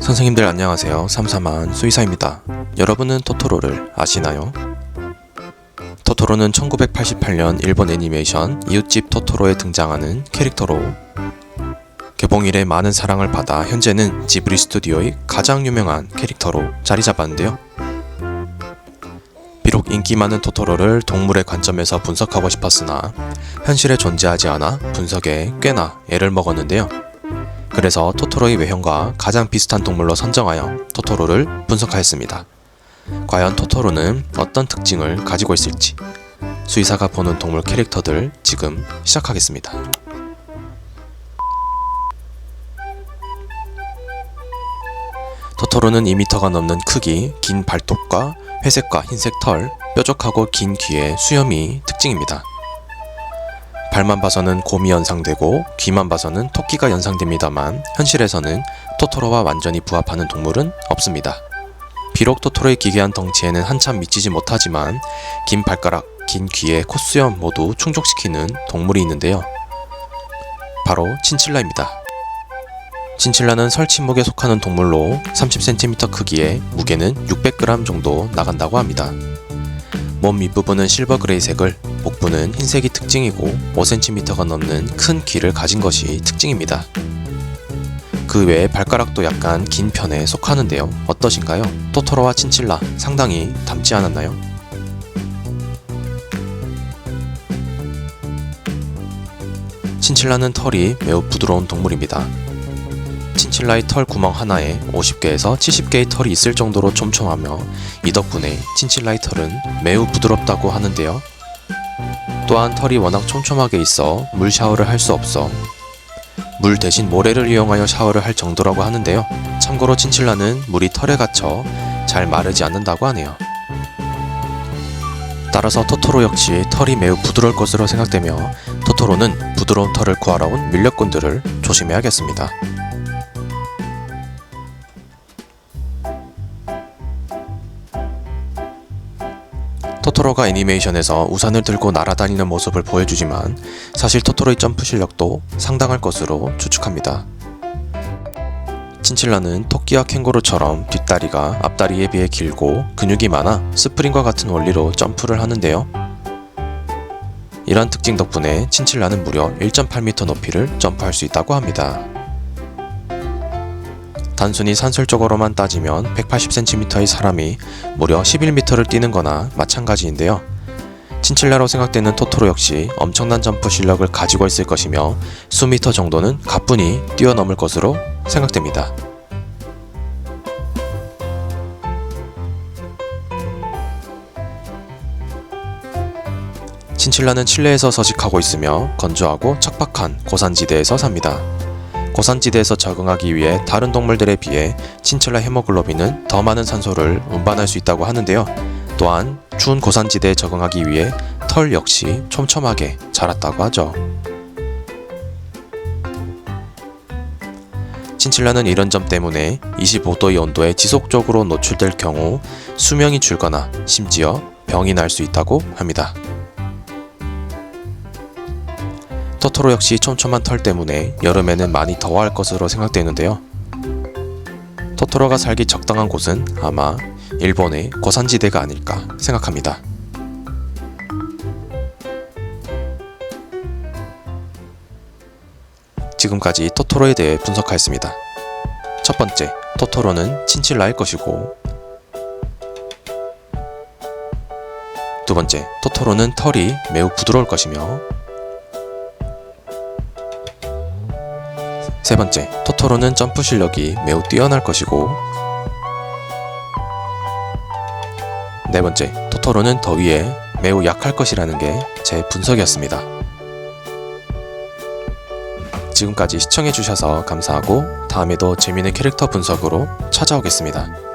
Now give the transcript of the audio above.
선생님들 안녕하세요. 삼삼한 수의사입니다. 여러분은 토토로를 아시나요? 토토로는 1988년 일본 애니메이션 이웃집 토토로에 등장하는 캐릭터로 개봉 이래 많은 사랑을 받아 현재는 지브리 스튜디오의 가장 유명한 캐릭터로 자리 잡았는데요. 비록 인기 많은 토토로를 동물의 관점에서 분석하고 싶었으나 현실에 존재하지 않아 분석에 꽤나 애를 먹었는데요. 그래서 토토로의 외형과 가장 비슷한 동물로 선정하여 토토로를 분석하였습니다. 과연 토토로는 어떤 특징을 가지고 있을지 수의사가 보는 동물 캐릭터들 지금 시작하겠습니다. 토토로는 2m가 넘는 크기, 긴 발톱과 회색과 흰색 털, 뾰족하고 긴 귀의 수염이 특징입니다. 발만 봐서는 곰이 연상되고 귀만 봐서는 토끼가 연상됩니다만 현실에서는 토토로와 완전히 부합하는 동물은 없습니다. 비록 토토로의 기괴한 덩치에는 한참 미치지 못하지만 긴 발가락, 긴 귀의 콧수염 모두 충족시키는 동물이 있는데요. 바로 친칠라입니다. 친칠라는 설친목에 속하는 동물로 30cm 크기에 무게는 600g 정도 나간다고 합니다. 몸 밑부분은 실버 그레이색을, 복부는 흰색이 특징이고 5cm가 넘는 큰 귀를 가진 것이 특징입니다. 그 외에 발가락도 약간 긴 편에 속하는데요. 어떠신가요? 토토로와 친칠라 상당히 닮지 않았나요? 친칠라는 털이 매우 부드러운 동물입니다. 친칠라의 털 구멍 하나에 50개에서 70개의 털이 있을 정도로 촘촘하며 이 덕분에 친칠라의 털은 매우 부드럽다고 하는데요. 또한 털이 워낙 촘촘하게 있어 물 샤워를 할 수 없어 물 대신 모래를 이용하여 샤워를 할 정도라고 하는데요. 참고로 친칠라는 물이 털에 갇혀 잘 마르지 않는다고 하네요. 따라서 토토로 역시 털이 매우 부드러울 것으로 생각되며 토토로는 부드러운 털을 구하러 온 밀렵꾼들을 조심해야겠습니다. 토토로가 애니메이션에서 우산을 들고 날아다니는 모습을 보여주지만 사실 토토로의 점프 실력도 상당할 것으로 추측합니다. 친칠라는 토끼와 캥거루처럼 뒷다리가 앞다리에 비해 길고 근육이 많아 스프링과 같은 원리로 점프를 하는데요. 이런 특징 덕분에 친칠라는 무려 1.8m 높이를 점프할 수 있다고 합니다. 단순히 산술적으로만 따지면 180cm의 사람이 무려 11m를 뛰는 거나 마찬가지인데요. 친칠라로 생각되는 토토로 역시 엄청난 점프 실력을 가지고 있을 것이며 수미터 정도는 가뿐히 뛰어넘을 것으로 생각됩니다. 친칠라는 칠레에서 서식하고 있으며 건조하고 척박한 고산지대에서 삽니다. 고산지대에서 적응하기 위해 다른 동물들에 비해 친칠라 헤모글로빈은 더 많은 산소를 운반할 수 있다고 하는데요. 또한 추운 고산지대에 적응하기 위해 털 역시 촘촘하게 자랐다고 하죠. 친칠라는 이런 점 때문에 25도의 온도에 지속적으로 노출될 경우 수명이 줄거나 심지어 병이 날 수 있다고 합니다. 토토로 역시 촘촘한 털 때문에 여름에는 많이 더워할 것으로 생각되는데요. 토토로가 살기 적당한 곳은 아마 일본의 고산지대가 아닐까 생각합니다. 지금까지 토토로에 대해 분석하였습니다. 첫 번째, 토토로는 친칠라일 것이고 두 번째, 토토로는 털이 매우 부드러울 것이며 세 번째, 토토로는 점프 실력이 매우 뛰어날 것이고 네 번째, 토토로는 더위에 매우 약할 것이라는 게 제 분석이었습니다. 지금까지 시청해주셔서 감사하고 다음에도 재미있는 캐릭터 분석으로 찾아오겠습니다.